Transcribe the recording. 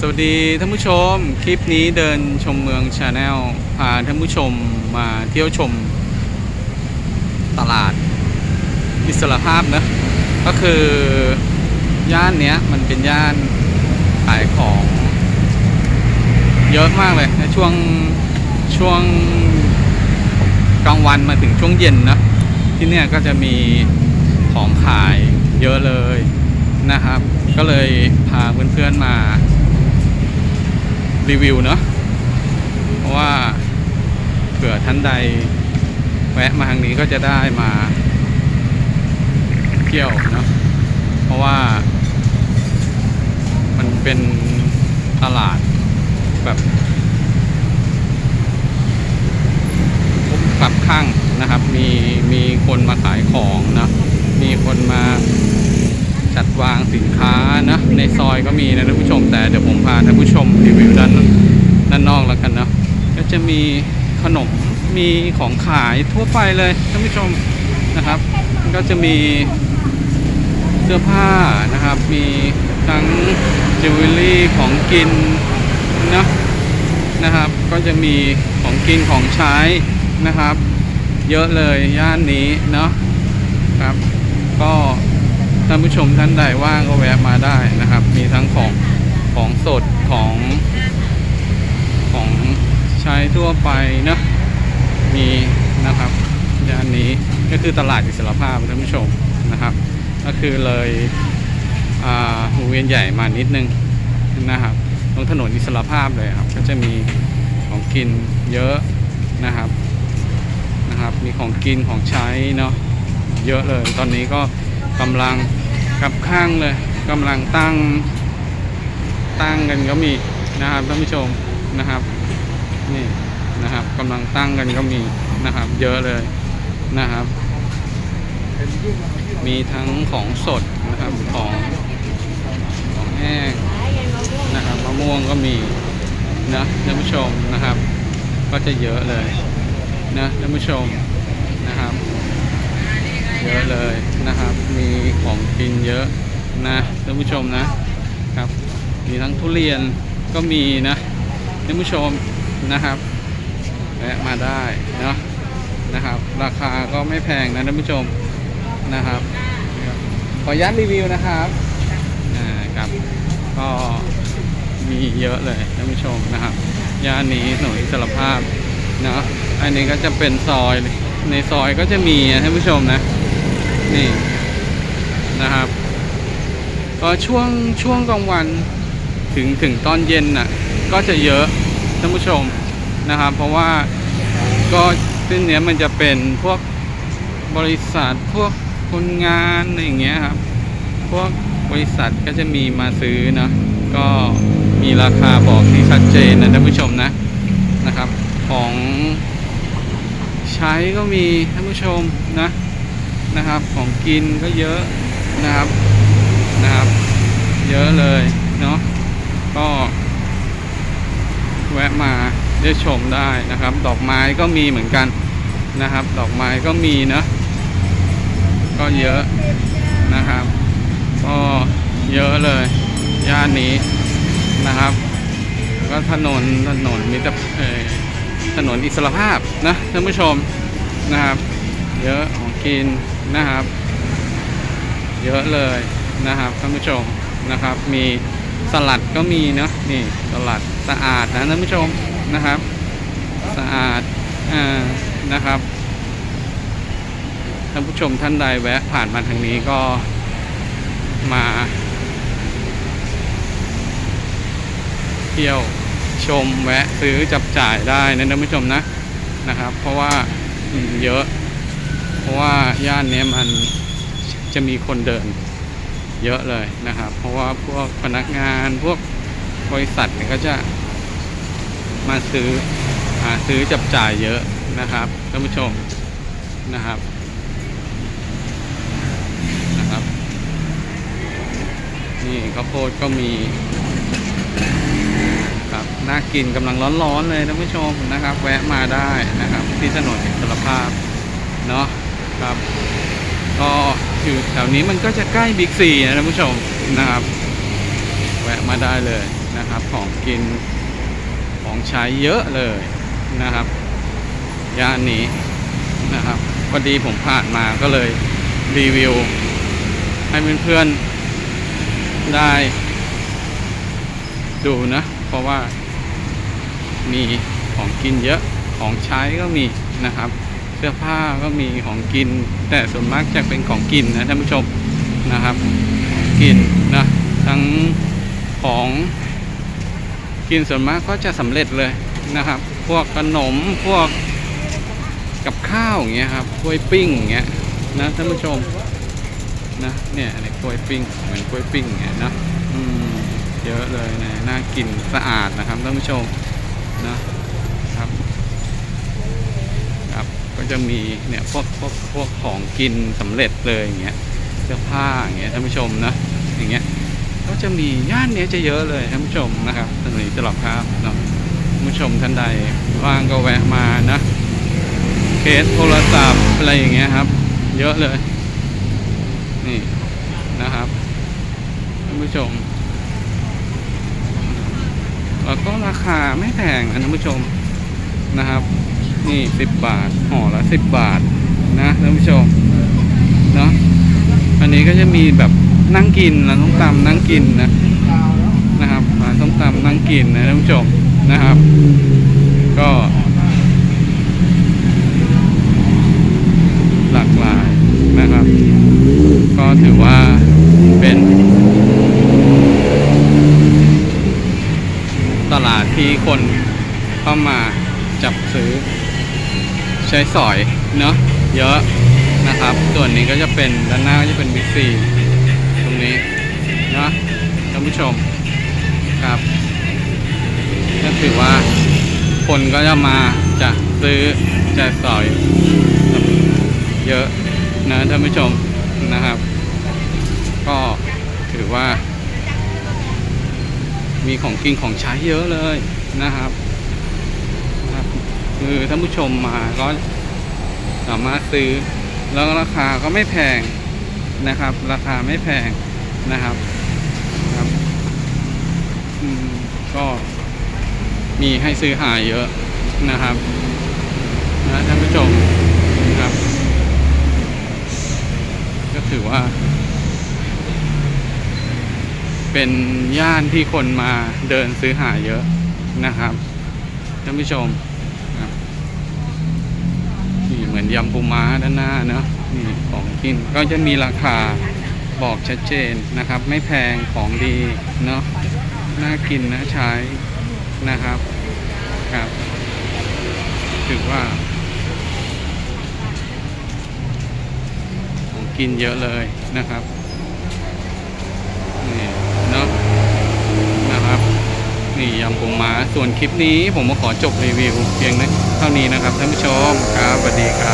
สวัสดีท่านผู้ชม คลิปนี้เดินชมเมืองชาแนลพาท่านผู้ชมมาเที่ยวชมตลาดอิสระภาพนะ ก็คือย่านเนี้ยมันเป็นย่านขายของเยอะมากเลยในช่วงช่วงกลางวันมาถึงช่วงเย็นนะที่เนี่ยก็จะมีของขายเยอะเลยนะครับ ก็เลยพาเพื่อนๆมา รีวิวเนาะเพราะว่าเผื่อท่านใดแวะมาทางนี้ก็จะได้มาเที่ยวเนาะเพราะว่ามันเป็นตลาดแบบขับข้างนะครับ มีมีคนมาขายของนะ มีคนมา จัดวางสินค้านะในซอยก็มีนะท่านผู้ชม แต่เดี๋ยวผมพาท่านผู้ชมรีวิวด้านด้านนอกแล้วกันนะก็จะมีขนมมีของขายทั่วไปเลยท่านผู้ชมนะครับ ก็จะมีเสื้อผ้านะครับ มีทั้งจิวเวลรี่ของกินนะนะครับ ก็จะมีของกินของใช้นะครับ เยอะเลยย่านนี้เนาะครับ ก็ ท่านผู้ชมท่านใดว่างก็แวะมาได้นะครับ มีทั้งของของสดของ ของใช้ทั่วไปเนาะมีนะครับย่านนี้ก็คือตลาดอิสรภาพท่านผู้ชมนะครับ ก็คือเลยอ่าวงเวียนใหญ่มานิดนึงนะครับตรงถนนอิสรภาพเลยครับ ก็จะมีของกินเยอะนะครับนะครับ มีของกินของใช้เนาะเยอะเลยตอนนี้ก็ กำลังกับข้างเลยกำลังตั้งตั้งกันก็มีนะครับท่านผู้ชมนะครับนี่นะครับกำลังตั้งกันก็มีนะครับ เยอะเลยนะครับ มีทั้งของสดนะครับของของแห้งนะครับมะม่วงก็มีนะท่านผู้ชมนะครับ ก็จะเยอะเลยนะท่านผู้ชมนะครับ เยอะเลยนะครับ มีของกินเยอะนะท่านผู้ชมนะครับ มีทั้งทุเรียนก็มีนะท่านผู้ชมนะครับแวะมาได้เนาะนะครับ ราคาก็ไม่แพงนะท่านผู้ชมนะครับ ขออนุญาตรีวิวนะครับอ่าครับ ก็มีเยอะเลยท่านผู้ชมนะครับ ย่านนี้ถนนอิสรภาพเนาะอันนี้ก็จะเป็นซอยในซอยก็จะมีนะท่านผู้ชมนะ นี่นะครับก็ช่วงช่วงกลางวันถึงถึงตอนเย็นน่ะก็จะเยอะท่านผู้ชมนะครับ เพราะว่าก็เส้นเนี้ยมันจะเป็นพวกบริษัทพวกคนงานอะไรอย่างเงี้ยครับ พวกบริษัทก็จะมีมาซื้อนะก็มีราคาบอกที่ชัดเจนนะท่านผู้ชมนะนะครับ ของใช้ก็มีท่านผู้ชมนะ นะครับ ของกินก็เยอะนะครับนะครับ เยอะเลยเนาะก็แวะมาได้ชมได้นะครับ ดอกไม้ก็มีเหมือนกันนะครับ ดอกไม้ก็มีเนาะก็เยอะนะครับ ก็เยอะเลยย่านนี้นะครับ ก็ถนนถนนมิตรเอ่อถนนอิสระภาพนะท่านผู้ชมนะครับ เยอะของกิน นะครับ เยอะเลยนะครับท่านผู้ชมนะครับ มีสลัดก็มีเนาะนี่สลัดสะอาดนะท่านผู้ชมนะครับ สะอาดอ่านะครับท่านผู้ชมท่านใดแวะผ่านมาทางนี้ก็มาเที่ยวชมแวะซื้อจับจ่ายได้นะท่านผู้ชมนะนะครับ เพราะว่าเยอะ เพราะว่าย่านนี้มันจะมีคนเดินเยอะเลยนะครับ เพราะว่าพวกพนักงานพวกบริษัทเนี่ยก็จะมาซื้อหาซื้อจับจ่ายเยอะนะครับท่านผู้ชมนะครับนะครับ นี่ข้าวโพดก็มีครับน่ากินกำลังร้อนๆเลยท่านผู้ชมนะครับ แวะมาได้นะครับ ที่ถนนอิสรภาพเนาะ ครับก็อยู่แถวนี้มันก็จะใกล้บิ๊กซีนะท่านผู้ชมนะครับ แวะมาได้เลยนะครับ ของกินของใช้เยอะเลยนะครับย่านนี้นะครับพอดีผมผ่านมาก็เลยรีวิว ให้เพื่อนๆได้ ดูนะ เพราะว่ามีของกินเยอะของใช้ก็มีนะครับ เสื้อผ้าก็มีของกิน แต่ส่วนมากจะเป็นของกินนะท่านผู้ชมนะครับของกินนะทั้งของกินส่วนมากก็จะสำเร็จเลยนะครับ พวกขนมพวกกับข้าวอย่างเงี้ยครับกล้วยปิ้งอย่างเงี้ยนะท่านผู้ชมนะเนี่ยในกล้วยปิ้งเหมือนกล้วยปิ้งอย่างเงี้ยนะอืมเยอะเลยนะน่ากินสะอาดนะครับท่านผู้ชมนะครับ ก็จะมีเนี่ยพวกพวกพวกของกินสำเร็จเลยอย่างเงี้ยเสื้อผ้าอย่างเงี้ยท่านผู้ชมนะอย่างเงี้ยก็จะมีย่านเนี้ยจะเยอะเลยท่านผู้ชมนะครับถนนตลอดครับเนาะท่านผู้ชมท่านใดว่างก็แวะมานะเคสโทรศัพท์อะไรอย่างเงี้ยครับ เยอะเลย นี่นะครับท่านผู้ชมแล้วก็ราคาไม่แพงนะท่านผู้ชมนะครับ นี่สิบบาทห่อละสิบบาทนะท่านผู้ชมเนาะอันนี้ก็จะมีแบบนั่งกินร้านส้มตำนั่งกินนะนะครับร้านส้มตำนั่งกินนะท่านผู้ชมนะครับ ก็หลากหลายนะครับ ก็ถือว่าเป็นตลาดที่คนเข้ามา จับซื้อ ใช้สอยเนาะเยอะนะครับ ส่วนนี้ก็จะเป็นด้านหน้าก็จะเป็นบิ๊กซีตรงนี้เนาะท่านผู้ชมครับก็ถือว่าคนก็จะมาจะซื้อจะสอย เยอะนะท่านผู้ชมนะครับ ก็ถือว่า มีของกินของใช้เยอะเลยนะครับนะครับ คือท่านผู้ชมมาก็สามารถซื้อ แล้วราคาก็ไม่แพงนะครับ ราคาไม่แพงนะครับครับอืมก็มีให้ซื้อหาเยอะนะครับนะท่านผู้ชมนะครับ ก็ถือว่า เป็นย่านที่คนมาเดินซื้อหาเยอะนะครับท่านผู้ชม มือนยำปูม้าด้านหน้าเนาะนี่ของกินก็จะมีราคาบอกชัดเจนนะครับ ไม่แพงของดีเนาะน่ากินน่าใช้นะครับครับถือว่า ของกินเยอะเลยนะครับ นี่เนาะนะครับ นี่ยำปูม้าส่วนคลิปนี้ผมมาขอจบรีวิวเพียงเท่านี้นะครับท่านผู้ชมครับสวัสดีครับ